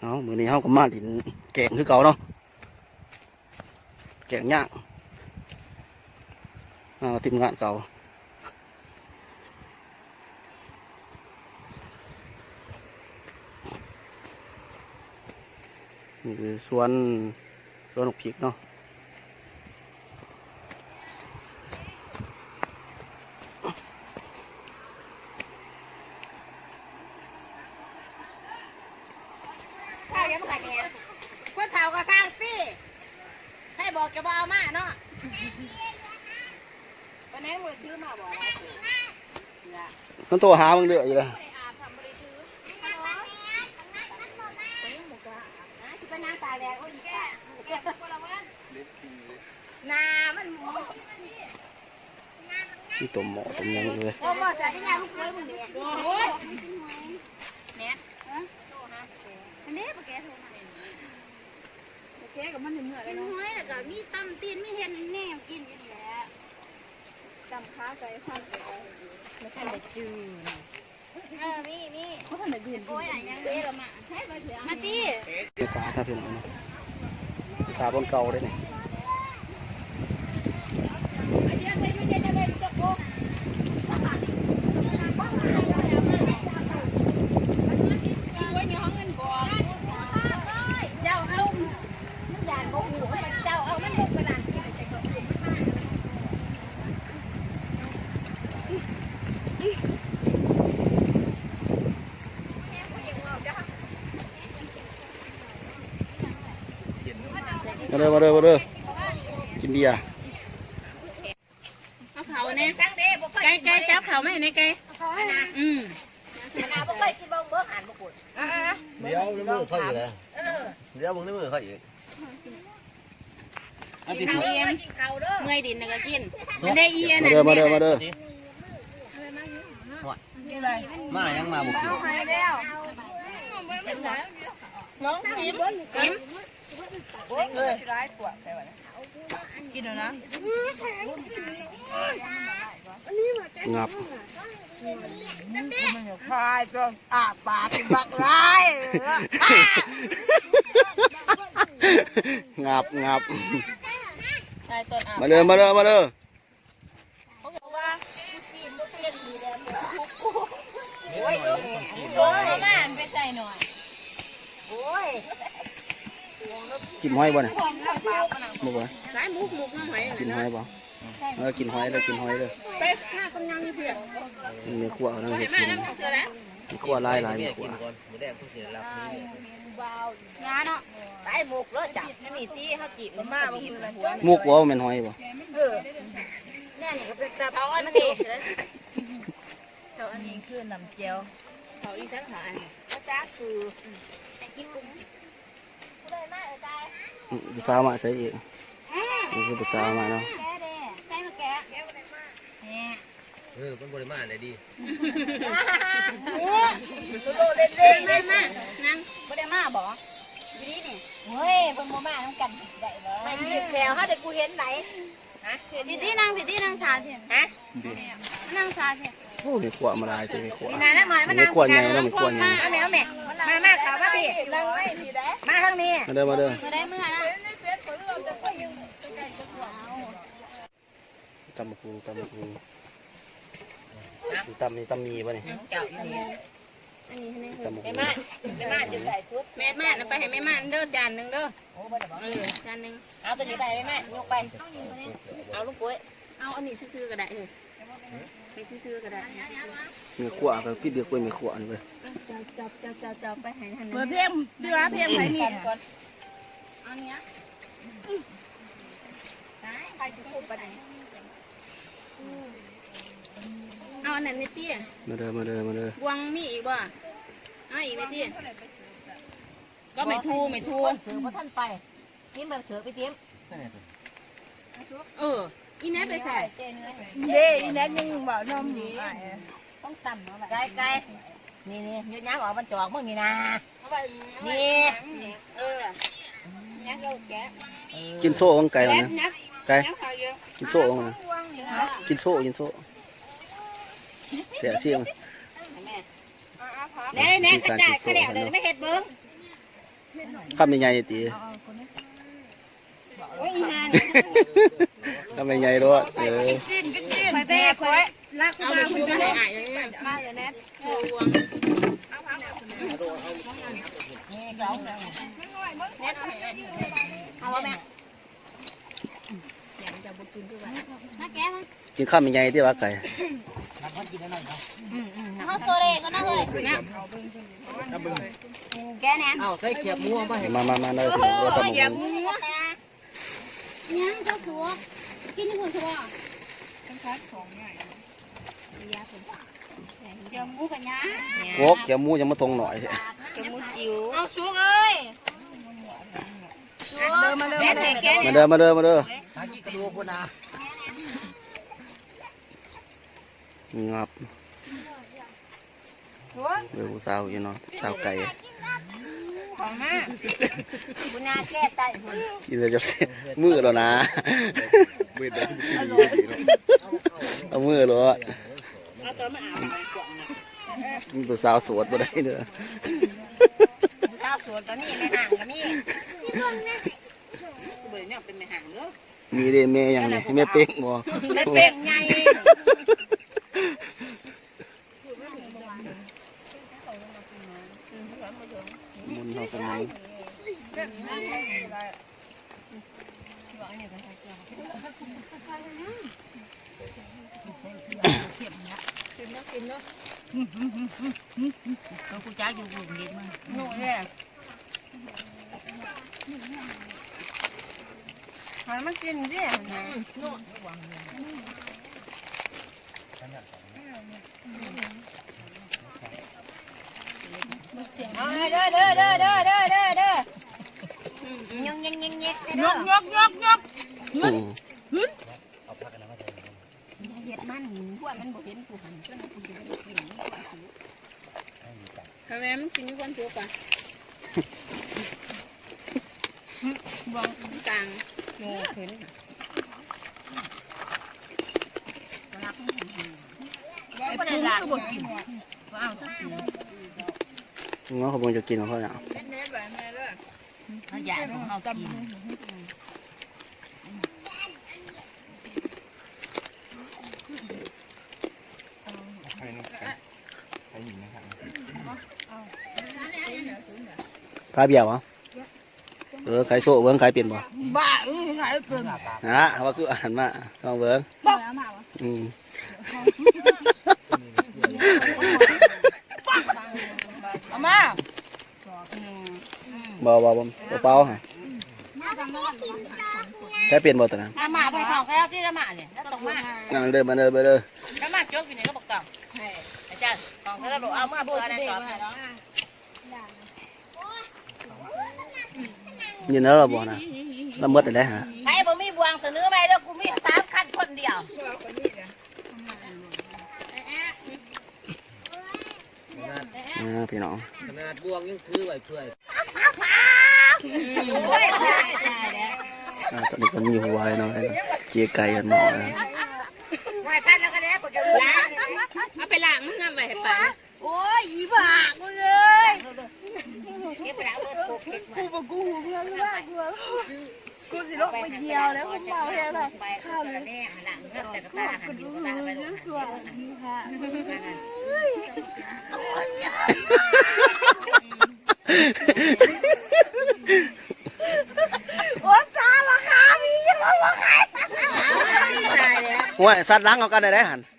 เอามือนี้เฮาก็มาดินแกงคือเก่าเนาะแกงย่างอ่าทีมงานเก่านี่คือสวนสวนหกพริกเนาะ ข้าวยังไม่กันเนี่ยคนเฒ่าก็สร้างสิให้บอกจะบ่เอามาเนาะวั มันตัวหามึงเดือดอยู่เลยเป็นนางตาแดงโอ้ยแก่นามันหมูที่ต้มหม้อต้มหยังอยู่เลยโอ้หจะได้ยังสวยมึงเนี่ยโอ้ยเนี่ยอันนี้ปะแกโทรมาปะแกกับมันเหนื่อยเลยเนาะน้อยแล้วก็มีตำตีนไม่เห็นำค้าใจฟันไปแล้วก็เลยจืดเออมีมีเขาทำแบบยืนโอ้ยอะยังเด้ละมาใช่ป่ะเสือมาตีบรรยากาศนะพี่น้องเนาะบรรยากาศบนเก่าเลยเนี่ย เจ้าเอามันยานบ่หูเจ้าเอามันบุกกระดานที่ใส่กระปุก มา เด้อมาเด้อมาเด้อกินเบียร์เอาเขาเนี่ยตั้งเด้บ่เคยไก่ไก่จับเขาไม่ในไก่อืมนาบ่เคยกินบ่เบิ่งอ่านบ่กดอ่าเดี๋ยวในมือเขาอยู่เลยเดี๋ยวมึงในมือเขาอีกอันที่เขาสุดเอียนกินข้าวเด้อเมื่อยดินแล้วก็กินมันได้เอียนมาอะเด้อมาเด้อมาเด้อมายังมาบุกอยู่ไปแล้ว น้องกิมกิมโอ้ยเลยร้ายกว่าแต่ว่ากินแล้วนะงับมันอยู่คายจนอาปากเป็นบักร้ายงับงับใช่ต้นอะมาเด้อมาเด้อมาเด้อ เขาบอกว่า โอ้ยโอ้ยมาไปใส่หน่อย โอ้ยกินหอยบ่เนี่ยบ่บ่สายมุกมุกน้ำหอยกินหอยบ่เออกินหอยเลยกินหอยเลยไปข้าต้นยังนี่เพื่อนมีขั้วนั่งเห็ดมากินแล้วเจอแล้วมีขั้วลายลายมีแม่ขั้กิวนก่อนหมูแดงผู้เสียรับนี่ยาเนาะตายหมกแล้วจับอันนี้ที่เขาจีบมาบ่คืออะไรมุกว่าแม่นหอยบ่เออแน่นี่ก็เป็นจับเขาอันนี้าอันนี้ คือน้ำเจียวเขาอีสังขารพระจ้าคือแต่กินกุ้งเลยมาเออตายอืมผู้สาวมาใส่อีกนี่คือผู้สาวมาเนาะแกเด้ใช่มาแกเออเป็นบริมาไหนดีโลเล่นเล่นมามานั่งบ่ได้มาบ่อยู่นี่นี่เฮ้ยเพิ่นบ่มานํกันได้บ่ไม่มีแถวเขาเด็กกูเห็นไหนพี่ตีนั่งพี่ตีนั่งสาเถียนฮะนั่งสาเถียน โอ้มีขั้วมาลายตัวมีขั้วมีนายนั่งหน่อยมามีนั่งขั้วใหญ่แล้วมีขั้วใหญ่มาแม่แม่มาแม่ขาวมาพี่นั่งไว้พี่ได้มาทางนี้มาเด้อมาเด้อเมื่อได้เมื่อนะตำบักหุ่งตำบักหุ่งตำนี่ตำมีป่ะนี่เจ้าอยู่นี่ตำบักแม่หุ่งมาแม่มาจะใส่ชุดแม่ม่านไปให้แม่ม่านเด้อจานหนึ่งเด้อโอ้บ่ได้บอกเออจานหนึ่งเอาตัวนี้ไปแม่มายกไป เอาลูกปุ้ยเอาอันนี้ซื้อๆก็ได้เลย ไปซื้อๆก็ได้มีขั้วกับพี่เดือกไว้มีขั้วนี่เว้ยจับจับจับจับจับไปให้หันเปิดเพียงเดือเพียงไหนนี่ก่อนเอาเนี้ยใครจะพูดไปไหนเอาอันนั้นในเตี้ยมาเด้อมาเด้อมาเด้อวงมีอีกบ่เอาอีกในเตี้ยก็ไม่ทูไม่ทูเสือพระท่านไปจิ้มแบบเสือไปจิ้มเออ อีแน่ไปใส่เย้อีนั้นยังบอกนมดีต้องต่ำเนาะแบบไกลไกลนี่นี่ยืดน้ำออกมันจอกมึงนี่นะนี่เออยักษ์เราแกะกินโซ่ของไก่เอานะยักษ์ไก่ยักษ์เขาเยอะกินโซ่ของมันนะกินโซ่กินโซ่เสียเสียงแน่แน่กระจายกระเดี่ยวเลยไม่เห็ดเบิ้งข้ามใหญ่ๆตีโอ้ยนาน ข้ามใหญ่ๆด้วยเออไปเป้คอยลากเอามาไปคุชูณไปจะให้ให้อะอย่างเงี้ยมาเดี๋ยวแนทชูวงเอาว่าแม่มาแก้มากินข้ามใหญ่ๆที่ว่าไก่เขาโซเรก็น่าเลยแกแน่เอ้าใส่เขียบมัวมาให้มามามาเลยพี่น้องเราตำบั กอย่าหุ่งมัวยังเจ้าสัวกินที่หัวสัวเดี๋ยวมูกันยะโวกเขียวหมูยังมาทงหน่อยจะมุจิ๋วเอาสุกเอ้ยเดินมาเดินมาแกมาเด้อมาเด้อมาเด้อหากินกระดูกพุ่นน่ะงับเรือผู้สาวอยู่เนาะสาวไก่ ของแม่บุญนาแก้ตายกินเลยจะมือแล้วนะเอามือเลยมีผู้สาวสวดบ่ได้เด้อข้าวสวนก็มีในห่างก็มีเบื่อเนี่ยเป็นแม่ห่างเด้อมีเด้แม่ยังไงแม่เป้งบ่เป็นเป็งใหญ่ มุนเฮาสมุนก็กูจ้าอยู่กลุ่มเด็กมึงหนูเนี่ยหามากินดิเอาให้ เด้อเด้อเด้อเด้อเด้อเด้อเด้อยังยังยังยังยกยกยกยกอืมเห็ดมันพวกมันบ่เห็นกูหันจนกูจะได้กินทำไมมันกินคนทุกข์อะวางกลางโง่ขึ้นก็ได้หลักบ่กินว้าวสักที ง้อขาบ่จะกินของเขาเนี่ยขายากของเฮากินพาเบียวเหรอเออขายโซ่เบิ้งขายเปลี่ยนบ่บ้าเออขายเป็นฮะว่าคืออาหารมาลองเบิ้งอืม เอามา บ่บ่บ่บ่เปล่าฮะขายเปลี่ยนบ่ตอนนั้นถ้ามาไปของแล้วที่ละมาเนี่ยแล้วตรงมานั่งเด้อมาเด้อมาเด้อถ้ามาจกอยู่นี่ก็บอกต่ออาจารย์ของแล้วบอกเอามาเบื่อนะต่อยินแล้วเราบ่นะละเมิดได้ฮะใครบ่มีบวงเสนอไปแล้วกูมีสามคันคนเดียวอ่าพี่น้องขนาดบวงยังถือไว้เพื่อ โอ้ยตายตายแล้วอ่าตอนนี้ก็มีหัวไอ้น้อยเจี๊ยไก่กันหมอนะว่าท่านแล้วก็แล้วกูจะล้างเอาไปล้างมึงเอาไปให้ไปโอ้ยอีบ้ามึงเอ้ยเก็บไปล้วเบิดโคเก็บกูบอกกูหูเพื่อนมากกูกูสิลงไปเดียวแล้วกูเมาแค่ไหนไปข้าวเลยแน่หลังเริ่มแต่กระตาหันอยู่ตาไปลงตัวค่ะ โอ้จ้าราคามียังไงวะขายตายแล้วหัวสัตว์ล้างเอากันได้ได้หันเ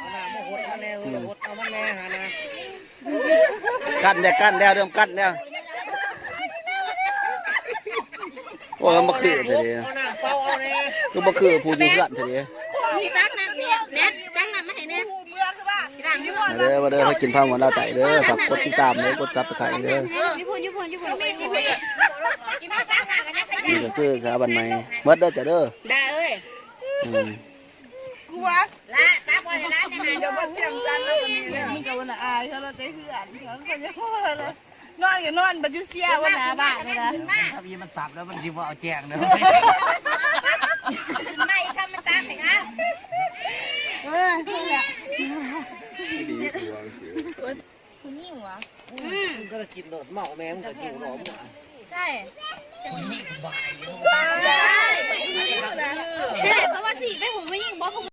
อาหน้ามาหดมาแน่เออหดเอามันแน่หานะกั้นเด้อกั้นแล้วเริ่มกั้นแล้วโอ้ยมันบ่คือเดี๋ยวนี้เอาหน้าเป้าเอาแน่คือบ่คือผู้อยู่เพื่อนเดี๋ยวนี้นี่ตักน้ำเนี่ยเน็ต มาเด้อมาเด้อมากินข้าวมันดาวไต่เด้อฝากกดติดตามเด้อกดซับสไครต์เด้อญี่ปุ่นญี่ปุ่นญี่ปุ่นกินมาตั้งหากันยังนี่ก็คือสถาบันใหม่เมื่อเด้อจ้ะเด้อได้เอ้ยอืมกูว่าละตั้งไว้ละจะมาเดี๋ยวมันเตรียมกันแล้ววันนี้เลยมึงกับวันอายเขาเราใจเหื่อนเขาก็จะพูดเลยนอนกับนอนบัจจุเสียวันหนาบ้านเลยนะถ้ามีมันสับแล้วมันคิดว่าเอาแจงเด้อขึ้นมาอีกคำมันตั้งเลยครับเออนี่แหละ ดีหัวเสีคุณยิ่งวะอืมก็จะกินโดดเมาแม่มึงก็กินหอมอะใช่คุณยิ่งบ่ายเพราะว่าสี่ไม่ผมไม่ยิ่งบอสผม